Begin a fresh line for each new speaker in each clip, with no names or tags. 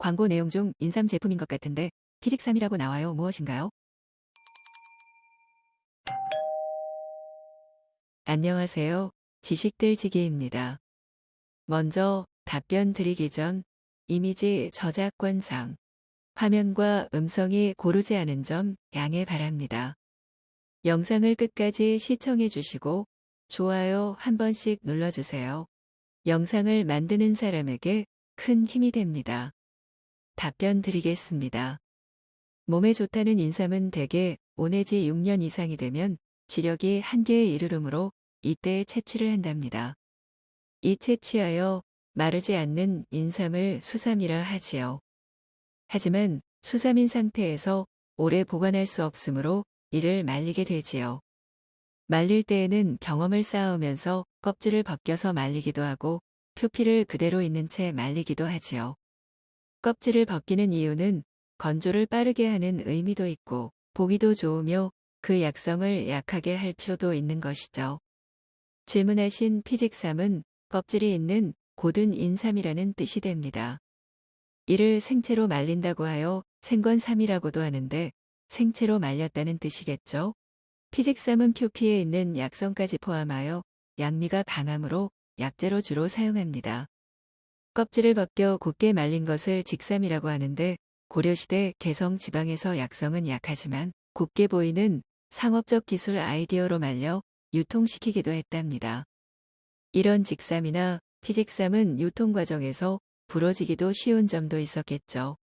광고 내용 중 인삼 제품인 것 같은데 피직삼이라고 나와요. 무엇인가요? 안녕하세요. 지식들지기입니다. 먼저 답변 드리기 전 이미지 저작권상 화면과 음성이 고르지 않은 점 양해 바랍니다. 영상을 끝까지 시청해 주시고 좋아요 한 번씩 눌러주세요. 영상을 만드는 사람에게 큰 힘이 됩니다. 답변 드리겠습니다. 몸에 좋다는 인삼은 대개 5 내지 6년 이상이 되면 지력이 한계에 이르르므로 이때 채취를 한답니다. 이 채취하여 마르지 않는 인삼을 수삼이라 하지요. 하지만 수삼인 상태에서 오래 보관할 수 없으므로 이를 말리게 되지요. 말릴 때에는 경험을 쌓으면서 껍질을 벗겨서 말리기도 하고 표피를 그대로 있는 채 말리기도 하지요. 껍질을 벗기는 이유는 건조를 빠르게 하는 의미도 있고 보기도 좋으며 그 약성을 약하게 할 필요도 있는 것이죠. 질문하신 피직삼은 껍질이 있는 고든 인삼이라는 뜻이 됩니다. 이를 생채로 말린다고 하여 생건삼이라고도 하는데 생채로 말렸다는 뜻이겠죠. 피직삼은 표피에 있는 약성까지 포함하여 양미가 강하므로 약재로 주로 사용합니다. 껍질을 벗겨 곱게 말린 것을 직삼이라고 하는데 고려시대 개성 지방에서 약성은 약하지만 곱게 보이는 상업적 기술 아이디어로 말려 유통시키기도 했답니다. 이런 직삼이나 피직삼은 유통 과정에서 부러지기도 쉬운 점도 있었겠죠.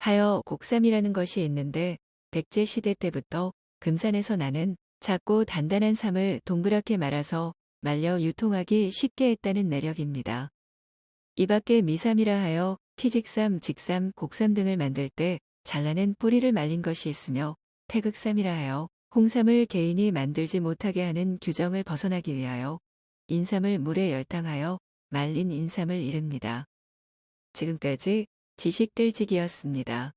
하여 곡삼이라는 것이 있는데 백제 시대 때부터 금산에서 나는 작고 단단한 삼을 동그랗게 말아서 말려 유통하기 쉽게 했다는 내력입니다. 이 밖에 미삼이라 하여 피직삼, 직삼, 곡삼 등을 만들 때 잘라낸 뿌리를 말린 것이 있으며 태극삼이라 하여 홍삼을 개인이 만들지 못하게 하는 규정을 벗어나기 위하여 인삼을 물에 열탕하여 말린 인삼을 이릅니다. 지금까지 지식들지기였습니다.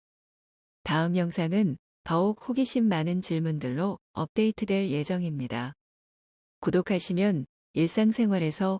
다음 영상은 더욱 호기심 많은 질문들로 업데이트될 예정입니다. 구독하시면 일상생활에서